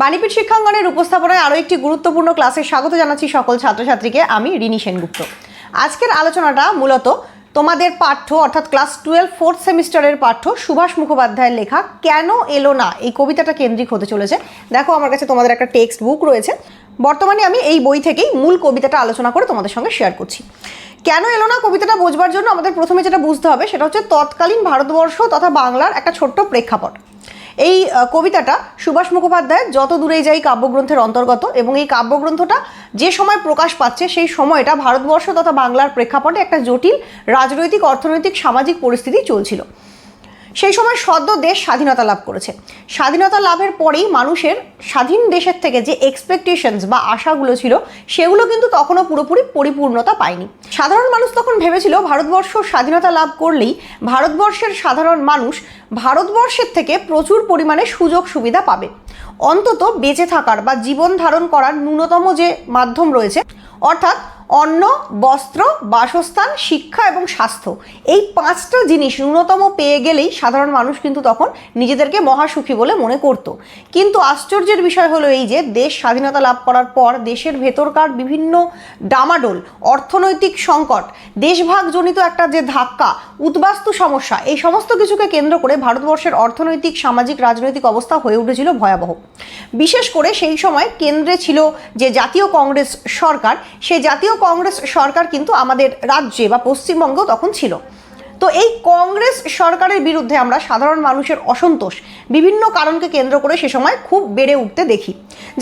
বাণীপীঠ শিক্ষাঙ্গনের উপস্থাপনায় আরও একটি গুরুত্বপূর্ণ ক্লাসে স্বাগত জানাচ্ছি সকল ছাত্রছাত্রীকে। আমি রিনি সেনগুপ্ত। আজকের আলোচনাটা মূলত তোমাদের পাঠ্য, অর্থাৎ ক্লাস টুয়েলভ ফোর্থ সেমিস্টারের পাঠ্য সুভাষ মুখোপাধ্যায়ের লেখা কেন এলো না? এই কবিতাটা কেন্দ্রিক হতে চলেছে। দেখো, আমার কাছে তোমাদের একটা টেক্সট বুক রয়েছে। বর্তমানে আমি এই বই থেকেই মূল কবিতাটা আলোচনা করে তোমাদের সঙ্গে শেয়ার করছি। কেন এলো না? কবিতাটা বোঝবার জন্য আমাদের প্রথমে যেটা বুঝতে হবে সেটা হচ্ছে, তৎকালীন ভারতবর্ষ তথা বাংলার একটা ছোট্ট প্রেক্ষাপট। এই কবিতাটা সুভাষ মুখোপাধ্যায় যত দূরেই যাই কাব্যগ্রন্থের অন্তর্গত এবং এই কাব্যগ্রন্থটা যে সময় প্রকাশ পাচ্ছে সেই সময়টা ভারতবর্ষ তথা বাংলার প্রেক্ষাপটে একটা জটিল রাজনৈতিক, অর্থনৈতিক, সামাজিক পরিস্থিতি চলছিল। সেই সময় সদ্য দেশ স্বাধীনতা লাভ করেছে। স্বাধীনতা লাভের পরেই মানুষের স্বাধীন দেশের থেকে যে এক্সপেকটেশনস বা আশাগুলো ছিল, সেগুলো কিন্তু তখনও পুরোপুরি পরিপূর্ণতা পায়নি। সাধারণ মানুষ তখন ভেবেছিল, ভারতবর্ষ স্বাধীনতা লাভ করলেই ভারতবর্ষের সাধারণ মানুষ ভারতবর্ষের থেকে প্রচুর পরিমাণে সুযোগ সুবিধা পাবে। অন্তত বেঁচে থাকার বা জীবন ধারণ করার ন্যূনতম যে মাধ্যম রয়েছে, অর্থাৎ অন্ন, বস্ত্র, বাসস্থান, শিক্ষা এবং স্বাস্থ্য। এই পাঁচটা জিনিস ন্যূনতম পেয়ে গেলেই সাধারণ মানুষ কিন্তু তখন নিজেদেরকে মহাসুখী বলে মনে করত। কিন্তু আশ্চর্যের বিষয় হলো এই যে, দেশ স্বাধীনতা লাভ করার পর দেশের ভেতরকার বিভিন্ন ডামাডোল, অর্থনৈতিক সংকট দেশভাগজনিত একটা যে ধাক্কা, উদ্বাস্তু সমস্যা, এই সমস্ত কিছুকে কেন্দ্র করে ভারতবর্ষের অর্থনৈতিক, সামাজিক, রাজনৈতিক অবস্থা হয়ে উঠেছিল ভয়াবহ। বিশেষ করে সেই সময় কেন্দ্রে ছিল যে জাতীয় কংগ্রেস সরকার, সেই জাতীয় কংগ্রেস সরকার কিন্তু আমাদের রাজ্যে বা পশ্চিমবঙ্গেও তখন ছিল। তো এই কংগ্রেস সরকারের বিরুদ্ধে আমরা সাধারণ মানুষের অসন্তোষ বিভিন্ন কারণকে কেন্দ্র করে সে সময় খুব বেড়ে উঠতে দেখি।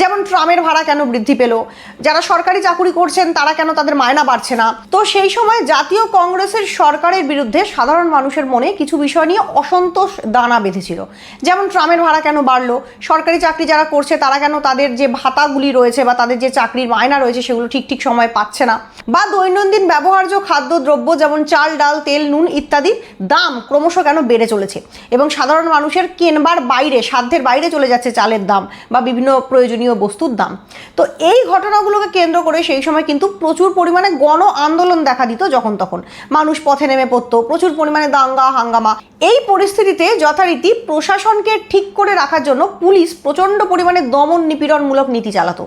যেমন ট্রামের ভাড়া কেন বৃদ্ধি পেল, যারা সরকারি চাকুরি করছেন তারা কেন তাদের মায়না বাড়ছে না? তো সেই সময় জাতীয় কংগ্রেসের সরকারের বিরুদ্ধে সাধারণ মানুষের মনে কিছু বিষয় নিয়ে অসন্তোষ দানা বেঁধেছিল। যেমন ট্রামের ভাড়া কেন বাড়লো, সরকারি চাকরি যারা করছে তারা কেন তাদের যে ভাতাগুলি রয়েছে বা তাদের যে চাকরির মায়না রয়েছে সেগুলো ঠিক ঠিক সময় পাচ্ছে না? বা দৈনন্দিন ব্যবহার্য খাদ্যদ্রব্য যেমন চাল, ডাল, তেল, নুন ইত্যাদির দাম ক্রমশ কেন বেড়ে চলেছে? এবং সাধারণ মানুষের কেনবার বাইরে, সাধ্যের বাইরে চলে যাচ্ছে চালের দাম বা বিভিন্ন প্রয়োজনীয় বস্তুর দাম। তো এই ঘটনাগুলোকে কেন্দ্র করে সেই সময় কিন্তু প্রচুর পরিমাণে গণ আন্দোলন দেখা দিত যখন তখন। মানুষ পথে নেমে পড়তো, প্রচুর পরিমাণে দাঙ্গা, হাঙ্গামা। এই পরিস্থিতিতে যথারীতি প্রশাসনকে ঠিক করে রাখার জন্য পুলিশ প্রচণ্ড পরিমাণে দমন নিপীড়নমূলক নীতি চালাতো।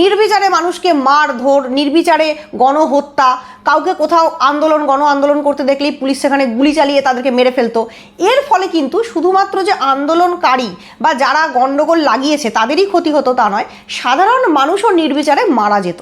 নির্বিচারে মানুষকে মার ধর নির্বিচারে গণহত্যা, কাউকে কোথাও আন্দোলন, গণ আন্দোলন করতে দেখলেই পুলিশ সেখানে গুলি চালিয়ে তাদেরকে মেরে ফেলতো। এর ফলে কিন্তু শুধুমাত্র যে আন্দোলনকারী বা যারা গণ্ডগোল লাগিয়েছে, তাদেরই ক্ষতি হতো তা নয়, সাধারণ মানুষও নির্বিচারে মারা যেত।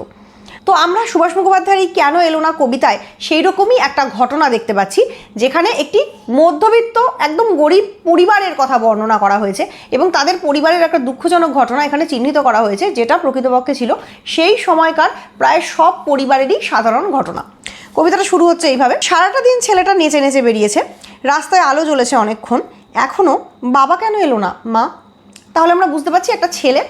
তো আমরা সুভাষ মুখোপাধ্যায়ের এই কেন এলো না কবিতায়? সেই রকমই একটা ঘটনা দেখতে পাচ্ছি, যেখানে একটি মধ্যবিত্ত, একদম গরিব পরিবারের কথা বর্ণনা করা হয়েছে এবং তাদের পরিবারের একটা দুঃখজনক ঘটনা এখানে চিহ্নিত করা হয়েছে, যেটা প্রকৃতপক্ষে ছিল সেই সময়কার প্রায় সব পরিবারেরই সাধারণ ঘটনা। কবিতাটা শুরু হচ্ছে এইভাবে, সারাটা দিন ছেলেটা নেচে নেচে বেরিয়েছে, রাস্তায় আলো জ্বলেছে অনেকক্ষণ এখনও বাবা কেন এলো না, মা? তাহলে আমরা বুঝতে পারছি একটা ছেলে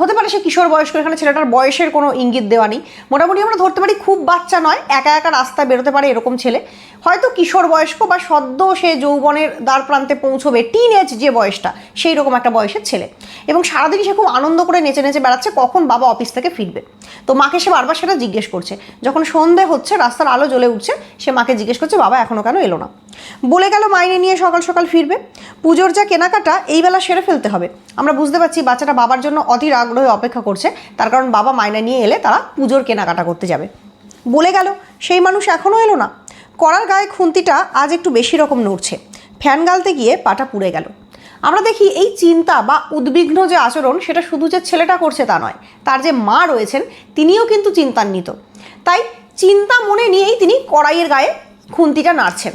হতে পারে সে কিশোর বয়স্ক, এখানে ছেলেটার বয়সের কোনো ইঙ্গিত দেওয়া নেই। মোটামুটি আমরা ধরতে পারি খুব বাচ্চা নয়, একা একা রাস্তায় বেরোতে পারে এরকম ছেলে। হয়তো কিশোর বয়স্ক বা সদ্য সে যৌবনের দ্বার প্রান্তে পৌঁছবে টিন এজ যে বয়সটা, সেই রকম একটা বয়সের ছেলে। এবং সারাদিন সে খুব আনন্দ করে নেচে নেচে বেড়াচ্ছে, কখন বাবা অফিস থেকে ফিরবে। তো মাকে সে বারবার সেটা জিজ্ঞেস করছে। যখন সন্ধে হচ্ছে, রাস্তার আলো জ্বলে উঠছে, সে মাকে জিজ্ঞেস করছে, বাবা এখনও কেন এলো না? বলে গেল, মাইনে নিয়ে সকাল সকাল ফিরবে। পুজোর যা কেনাকাটা, এই বেলা সেরে ফেলতে হবে। আমরা বুঝতে পারছি বাচ্চাটা বাবার জন্য আগ্রহে অপেক্ষা করছে। তার কারণ বাবা মাইনে নিয়ে এলে তারা পুজোর কেনাকাটা করতে যাবে। বলে গেল, সেই মানুষ এখনও এলো না। করার গায়ে খুন্তিটা আজ একটু বেশি রকম নড়ছে। ফ্যান গালতে গিয়ে পাটা পুড়ে গেল। আমরা দেখি এই চিন্তা বা উদ্বিগ্ন যে আচরণ, সেটা শুধু যে ছেলেটা করছে তা নয়, তার যে মা রয়েছেন, তিনিও কিন্তু চিন্তান্বিত। তাই চিন্তা মনে নিয়েই তিনি কড়াইয়ের গায়ে খুন্তিটা নাড়ছেন।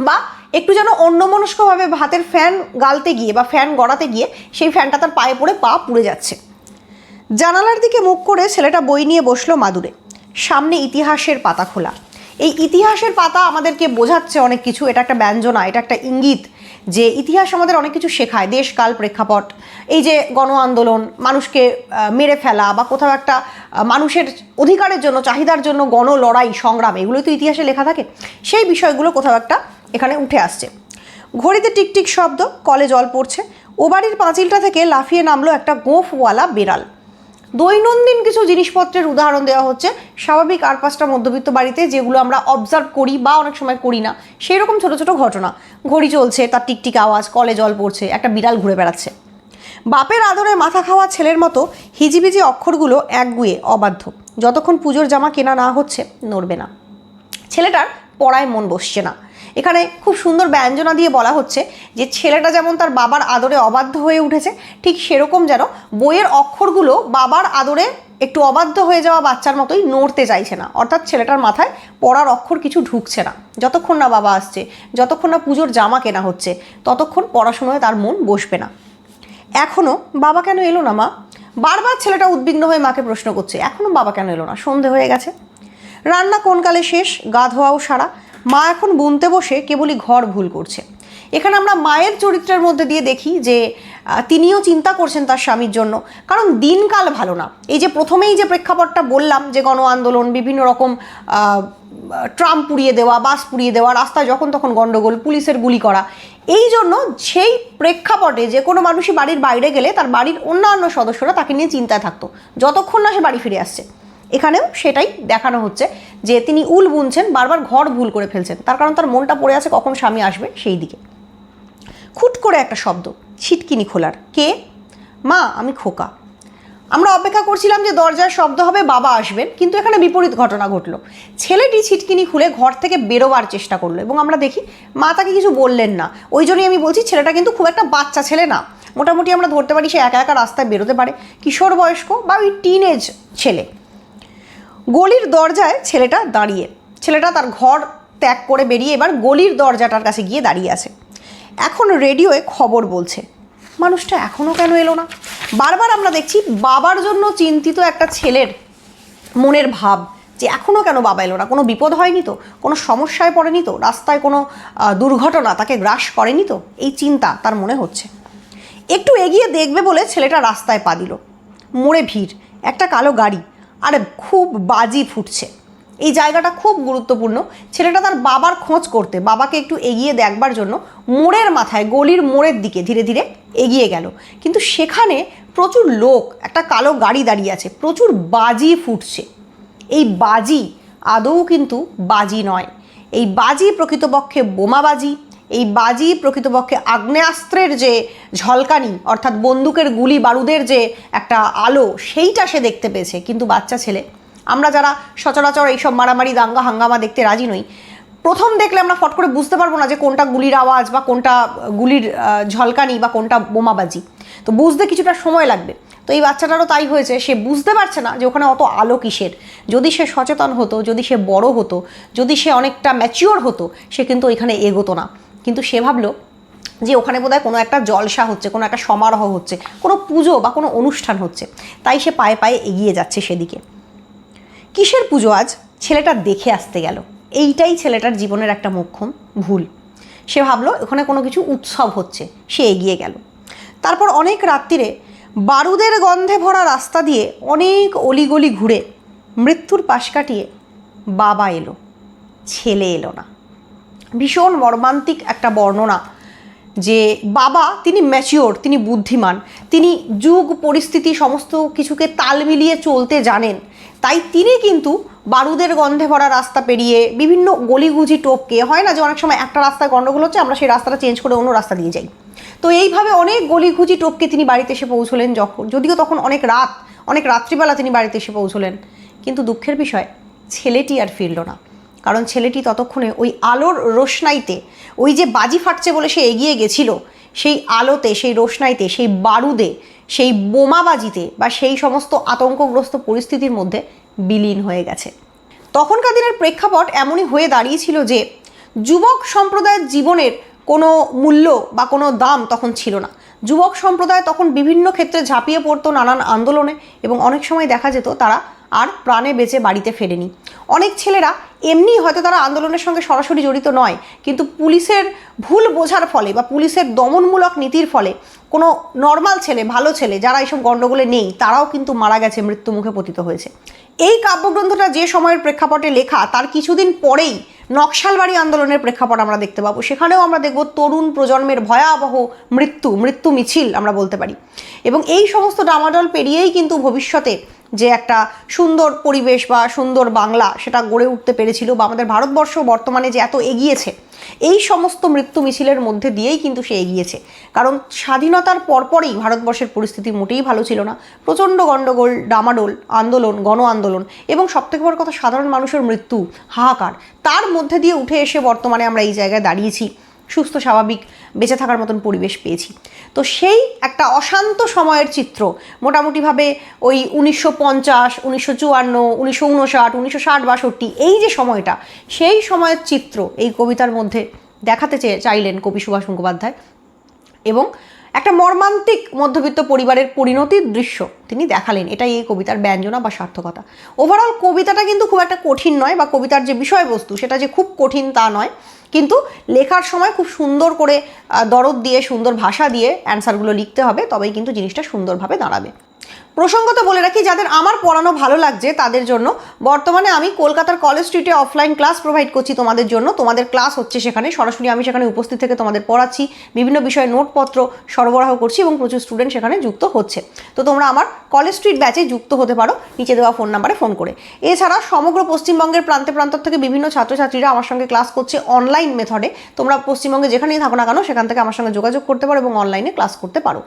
বা একটু যেন অন্যমনস্কভাবে ভাতের ফ্যান গালতে গিয়ে বা ফ্যান গড়াতে গিয়ে সেই ফ্যানটা তার পায়ে পড়ে পা পুড়ে যাচ্ছে। জানালার দিকে মুখ করে ছেলেটা বই নিয়ে বসল মাদুরে। সামনে ইতিহাসের পাতা খোলা। এই ইতিহাসের পাতা আমাদেরকে বোঝাচ্ছে অনেক কিছু। এটা একটা ব্যঞ্জনা, এটা একটা ইঙ্গিত যে ইতিহাস আমাদের অনেক কিছু শেখায়, দেশ, কাল, প্রেক্ষাপট। এই যে গণ আন্দোলন, মানুষকে মেরে ফেলা বা কোথাও একটা মানুষের অধিকারের জন্য, চাহিদার জন্য গণ লড়াই, সংগ্রাম, এগুলোই তো ইতিহাসে লেখা থাকে। সেই বিষয়গুলো কোথাও একটা এখানে উঠে আসছে। ঘড়িতে টিকটিক শব্দ, কলে জল পড়ছে। ও বাড়ির পাঁচিলটা থেকে লাফিয়ে নামলো একটা গোফওয়ালা বেড়াল। দৈনন্দিন কিছু জিনিসপত্রের উদাহরণ দেওয়া হচ্ছে। স্বাভাবিক আর পাঁচটা মধ্যবিত্ত বাড়িতে যেগুলো আমরা অবজার্ভ করি বা অনেক সময় করি না সেই রকম ছোটো ছোটো ঘটনা। ঘড়ি চলছে, তার টিকটিক আওয়াজ, কলে জল পড়ছে, একটা বিড়াল ঘুরে বেড়াচ্ছে। বাপের আদরে মাথা খাওয়া ছেলের মতো হিজিবিজি অক্ষরগুলো একগুয়ে অবাধ্য। যতক্ষণ পুজোর জামা কেনা না হচ্ছে, নড়বে না। ছেলেটার পড়ায় মন বসছে না। এখানে খুব সুন্দর ব্যঞ্জনা দিয়ে বলা হচ্ছে যে ছেলেটা যেমন তার বাবার আদরে অবাধ্য হয়ে উঠেছে, ঠিক সেরকম যেন বইয়ের অক্ষরগুলো বাবার আদরে একটু অবাধ্য হয়ে যাওয়া বাচ্চার মতোই নড়তে চাইছে না। অর্থাৎ ছেলেটার মাথায় পড়ার অক্ষর কিছু ঢুকছে না। যতক্ষণ না বাবা আসছে, যতক্ষণ না পুজোর জামা কেনা হচ্ছে, ততক্ষণ পড়াশোনায় তার মন বসবে না। এখনও বাবা কেন এলো না, মা? বারবার ছেলেটা উদ্বিগ্ন হয়ে মাকে প্রশ্ন করছে এখনও বাবা কেন এলো না? সন্ধে হয়ে গেছে। রান্না কোন কালে শেষ? গা ধোয়াও সারা। মা এখন বুনতে বসে কেবলই ঘর ভুল করছে। এখানে আমরা মায়ের চরিত্রের মধ্যে দিয়ে দেখি যে তিনিও চিন্তা করছেন তার স্বামীর জন্য। কারণ দিনকাল ভালো না। এই যে প্রথমেই যে প্রেক্ষাপটটা বললাম যে গণ আন্দোলন, বিভিন্ন রকম ট্রাম পুড়িয়ে দেওয়া, বাস পুড়িয়ে দেওয়া, রাস্তায় যখন তখন গন্ডগোল, পুলিশের গুলি করা, এই জন্য সেই প্রেক্ষাপটে যে কোনো মানুষই বাড়ির বাইরে গেলে তার বাড়ির অন্যান্য সদস্যরা তাকে নিয়ে চিন্তায় থাকতো। যতক্ষণ না সে বাড়ি ফিরে আসছে। এখানেও সেটাই দেখানো হচ্ছে যে তিনি উল বুনছেন, বারবার ঘর ভুল করে ফেলছেন। তার কারণ তার মনটা পড়ে আছে কখন স্বামী আসবে সেই দিকে। খুট করে একটা শব্দ, ছিটকিনি খোলার। কে? মা, আমি খোকা। আমরা অপেক্ষা করছিলাম যে দরজার শব্দ হবে, বাবা আসবেন, কিন্তু এখানে বিপরীত ঘটনা ঘটলো। ছেলেটি ছিটকিনি খুলে ঘর থেকে বেরোবার চেষ্টা করল এবং আমরা দেখি মা তাকে কিছু বললেন না। ওই জন্যই আমি বলছি, ছেলেটা কিন্তু খুব একটা বাচ্চা ছেলে না। মোটামুটি আমরা ধরতে পারি সে একা একা রাস্তায় বেরোতে পারে। কিশোর বয়স্ক বা ওই টিনেজ ছেলে। গলির দরজায় ছেলেটা দাঁড়িয়ে, ছেলেটা তার ঘর ত্যাগ করে বেরিয়ে এবার গলির দরজাটার কাছে গিয়ে দাঁড়িয়ে আছে। এখন রেডিওয়ে খবর বলছে, মানুষটা এখনও কেন এলো না? বারবার আমরা দেখছি বাবার জন্য চিন্তিত একটা ছেলের মনের ভাব যে এখনও কেন বাবা এলো না? কোনো বিপদ হয়নি তো? কোনো সমস্যায় পড়েনি তো? রাস্তায় কোনো দুর্ঘটনা তাকে গ্রাস করেনি তো? এই চিন্তা তার মনে হচ্ছে। একটু এগিয়ে দেখবে বলে ছেলেটা রাস্তায় পা দিল। মোড়ে ভিড়, একটা কালো গাড়ি আর খুব বাজি ফুটছে। এই জায়গাটা খুব গুরুত্বপূর্ণ। ছেলেটা তার বাবার খোঁজ করতে, বাবাকে একটু এগিয়ে দেখবার জন্য মোড়ের মাথায়, গলির মোড়ের দিকে ধীরে ধীরে এগিয়ে গেল। কিন্তু সেখানে প্রচুর লোক, একটা কালো গাড়ি দাঁড়িয়ে আছে, প্রচুর বাজি ফুটছে। এই বাজি আদৌ কিন্তু বাজি নয়। এই বাজি প্রকৃতপক্ষে বোমাবাজি এই বাজি প্রকৃতপক্ষে আগ্নেয়াস্ত্রের যে ঝলকানি, অর্থাৎ বন্দুকের গুলি, বারুদের যে একটা আলো, সেইটা সে দেখতে পেয়েছে। কিন্তু বাচ্চা ছেলে, আমরা যারা সচরাচর এইসব মারামারি, দাঙ্গা, হাঙ্গামা দেখতে রাজি নই, প্রথম দেখলে আমরা ফট করে বুঝতে পারব না যে কোনটা গুলির আওয়াজ বা কোনটা গুলির ঝলকানি বা কোনটা বোমাবাজি। তো বুঝতে কিছুটা সময় লাগবে। তো এই বাচ্চাটারও তাই হয়েছে, সে বুঝতে পারছে না যে ওখানে অত আলো কিসের। যদি সে সচেতন হতো, যদি সে বড় হতো, যদি সে অনেকটা ম্যাচিওর হতো, সে কিন্তু ওইখানে এগোতো না। কিন্তু সে ভাবলো যে ওখানে বোধহয় কোনো একটা জলসা হচ্ছে, কোনো একটা সমারোহ হচ্ছে, কোনো পুজো বা কোনো অনুষ্ঠান হচ্ছে। তাই সে পায়ে পায়ে এগিয়ে যাচ্ছে সেদিকে। কিসের পুজো আজ? ছেলেটা দেখে আসতে গেল। এইটাই ছেলেটার জীবনের একটা মোক্ষম ভুল। সে ভাবলো, ওখানে কোনো কিছু উৎসব হচ্ছে। সে এগিয়ে গেল। তারপর অনেক রাত্রিরে বারুদের গন্ধে ভরা রাস্তা দিয়ে অনেক অলিগলি ঘুরে মৃত্যুর পাশ কাটিয়ে বাবা এলো। ছেলে এলো না। ভীষণ মর্মান্তিক একটা বর্ণনা যে বাবা তিনি ম্যাচিওর তিনি বুদ্ধিমান, তিনি যুগ, পরিস্থিতি, সমস্ত কিছুকে তাল মিলিয়ে চলতে জানেন। তাই তিনি কিন্তু বারুদের গন্ধে ভরা রাস্তা পেরিয়ে বিভিন্ন গলিগুজি টোপকে, হয় না যে অনেক সময় একটা রাস্তায় গন্ডগোল হচ্ছে, আমরা সেই রাস্তাটা চেঞ্জ করে অন্য রাস্তা দিয়ে যাই। তো এইভাবে অনেক গলিগুজি টোপকে তিনি বাড়িতে এসে পৌঁছলেন যখন, যদিও তখন অনেক রাত, অনেক রাত্রিবেলা তিনি বাড়িতে এসে পৌঁছলেন। কিন্তু দুঃখের বিষয়, ছেলেটি আর ফিরল না। কারণ ছেলেটি ততক্ষণে ওই আলোর রোশনাইতে, ওই যে বাজি ফাটছে বলে সে এগিয়ে গেছিল, সেই আলোতে, সেই রোশনাইতে, সেই বারুদে, সেই বোমাবাজিতে বা সেই সমস্ত আতঙ্কগ্রস্ত পরিস্থিতির মধ্যে বিলীন হয়ে গেছে। তখনকার দিনের প্রেক্ষাপট এমনই হয়ে দাঁড়িয়েছিল যে, যুবক সম্প্রদায়ের জীবনের কোনো মূল্য বা কোনো দাম তখন ছিল না। যুবক সম্প্রদায় তখন বিভিন্ন ক্ষেত্রে ঝাঁপিয়ে পড়তো নানান আন্দোলনে এবং অনেক সময় দেখা যেত তারা আর প্রাণে বেঁচে বাড়িতে ফেরেনি। অনেক ছেলেরা এমনি হয়তো তারা আন্দোলনের সঙ্গে সরাসরি জড়িত নয়, কিন্তু পুলিশের ভুল বোঝার ফলে বা পুলিশের দমনমূলক নীতির ফলে কোনো নর্মাল ছেলে, ভালো ছেলে যারা এইসব গণ্ডগোলে নেই, তারাও কিন্তু মারা গেছে, মৃত্যুমুখে পতিত হয়েছে। এই কাব্যগ্রন্থটা যে সময়ের প্রেক্ষাপটে লেখা, তার কিছুদিন পরেই নকশালবাড়ি আন্দোলনের প্রেক্ষাপট আমরা দেখতে পাবো। সেখানেও আমরা দেখব তরুণ প্রজন্মের ভয়াবহ মৃত্যু মৃত্যু মিছিল আমরা বলতে পারি। এবং এই সমস্ত ডামাডল পেরিয়েই কিন্তু ভবিষ্যতে যে একটা সুন্দর পরিবেশ বা সুন্দর বাংলা সেটা গড়ে উঠতে পেরেছিল বা আমাদের ভারতবর্ষ বর্তমানে যে এত এগিয়েছে, এই সমস্ত মৃত্যু মিছিলের মধ্যে দিয়েই কিন্তু সে এগিয়েছে। কারণ স্বাধীনতার পরপরই ভারতবর্ষের পরিস্থিতি মোটেই ভালো ছিল না। প্রচণ্ড গণ্ডগোল, ডামাডোল, আন্দোলন গণ আন্দোলন এবং সবথেকে বড় কথা, সাধারণ মানুষের মৃত্যু, হাহাকার। তার মধ্যে দিয়ে উঠে এসে বর্তমানে আমরা এই জায়গায় দাঁড়িয়েছি। সুস্থ, স্বাভাবিক, বেঁচে থাকার মতন পরিবেশ পেয়েছি। তো সেই একটা অশান্ত সময়ের চিত্র, মোটামুটিভাবে ওই উনিশশো পঞ্চাশ, উনিশশো চুয়ান্ন, উনিশশো উনষাট, উনিশশো ষাট, বাষট্টি, এই যে সময়টা, সেই সময়ের চিত্র এই কবিতার মধ্যে দেখাতে চেয়ে চাইলেন কবি সুভাষ মুখোপাধ্যায় এবং একটা মর্মান্তিক মধ্যবিত্ত পরিবারের পরিণতির দৃশ্য তিনি দেখালেন। এটাই এই কবিতার ব্যঞ্জনা বা সার্থকতা। ওভারঅল কবিতাটা কিন্তু খুব একটা কঠিন নয় বা কবিতার যে বিষয়বস্তু সেটা যে খুব কঠিন তা নয়। কিন্তু লেখার সময় খুব সুন্দর করে দরদ দিয়ে, সুন্দর ভাষা দিয়ে অ্যান্সারগুলো লিখতে হবে, তবেই কিন্তু জিনিসটা সুন্দরভাবে দাঁড়াবে। প্রসঙ্গত বলে রাখি, যাদের আমার পড়ানো ভালো লাগছে তাদের জন্য, বর্তমানে আমি কলকাতার কলেজ স্ট্রিটে অফলাইন ক্লাস প্রোভাইড করছি তোমাদের জন্য। তোমাদের ক্লাস হচ্ছে সেখানে, সরাসরি আমি সেখানে উপস্থিত থেকে তোমাদের পড়াচ্ছি, বিভিন্ন বিষয়ে নোটপত্র সরবরাহ করছি এবং প্রচুর স্টুডেন্ট সেখানে যুক্ত হচ্ছে। তো তোমরা আমার কলেজ স্ট্রিট ব্যাচে যুক্ত হতে পারো, নিচে দেওয়া ফোন নাম্বারে ফোন করে। এছাড়া সমগ্র পশ্চিমবঙ্গের প্রান্তে প্রান্তর থেকে বিভিন্ন ছাত্রছাত্রীরা আমার সঙ্গে ক্লাস করছে অনলাইন মেথডে তোমরা পশ্চিমবঙ্গে যেখানেই থাকো না কেন, সেখান থেকে আমার সঙ্গে যোগাযোগ করতে পারো এবং অনলাইনে ক্লাস করতে পারো।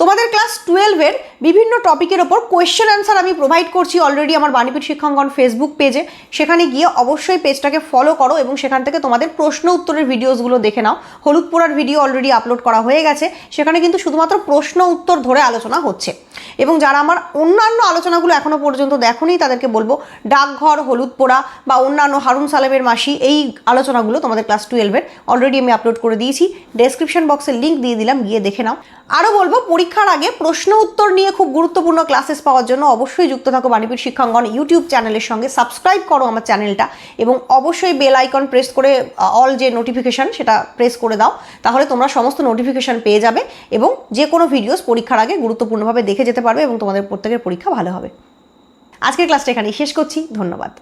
তোমাদের ক্লাস টুয়েলভের বিভিন্ন টপিকের ওপর কোয়েশ্চেন অ্যান্সার আমি প্রোভাইড করছি অলরেডি আমার বাণীপীঠ শিক্ষাঙ্গন ফেসবুক পেজে সেখানে গিয়ে অবশ্যই পেজটাকে ফলো করো এবং সেখান থেকে তোমাদের প্রশ্ন উত্তরের ভিডিওসগুলো দেখে নাও। হলুদ পোড়ার ভিডিও অলরেডি আপলোড করা হয়ে গেছে। সেখানে কিন্তু শুধুমাত্র প্রশ্ন উত্তর ধরে আলোচনা হচ্ছে। এবং যারা আমার অন্যান্য আলোচনাগুলো এখনও পর্যন্ত দেখোনি, তাদেরকে বলব ডাকঘর হলুদ পোড়া বা অন্যান্য হারুন সালেমের মাসি, এই আলোচনাগুলো তোমাদের ক্লাস টুয়েলভের অলরেডি আমি আপলোড করে দিয়েছি। ডেসক্রিপশন বক্সের লিঙ্ক দিয়ে দিলাম, গিয়ে দেখে নাও। আরও বলব, পরীক্ষার আগে প্রশ্ন উত্তর নিয়ে খুব গুরুত্বপূর্ণ ক্লাসেস পাওয়ার জন্য অবশ্যই যুক্ত থাকো বাণীপীঠ শিক্ষাঙ্গন ইউটিউব চ্যানেলের সঙ্গে। সাবস্ক্রাইব করো আমার চ্যানেলটা এবং অবশ্যই বেল আইকন প্রেস করে অল যে নোটিফিকেশান সেটা প্রেস করে দাও। তাহলে তোমরা সমস্ত নোটিফিকেশান পেয়ে যাবে এবং যে কোনো ভিডিওস পরীক্ষার আগে গুরুত্বপূর্ণভাবে দেখে যেতে পারবে এবং তোমাদের প্রত্যেকের পরীক্ষা ভালো হবে। আজকের ক্লাসটা এখানেই শেষ করছি। ধন্যবাদ।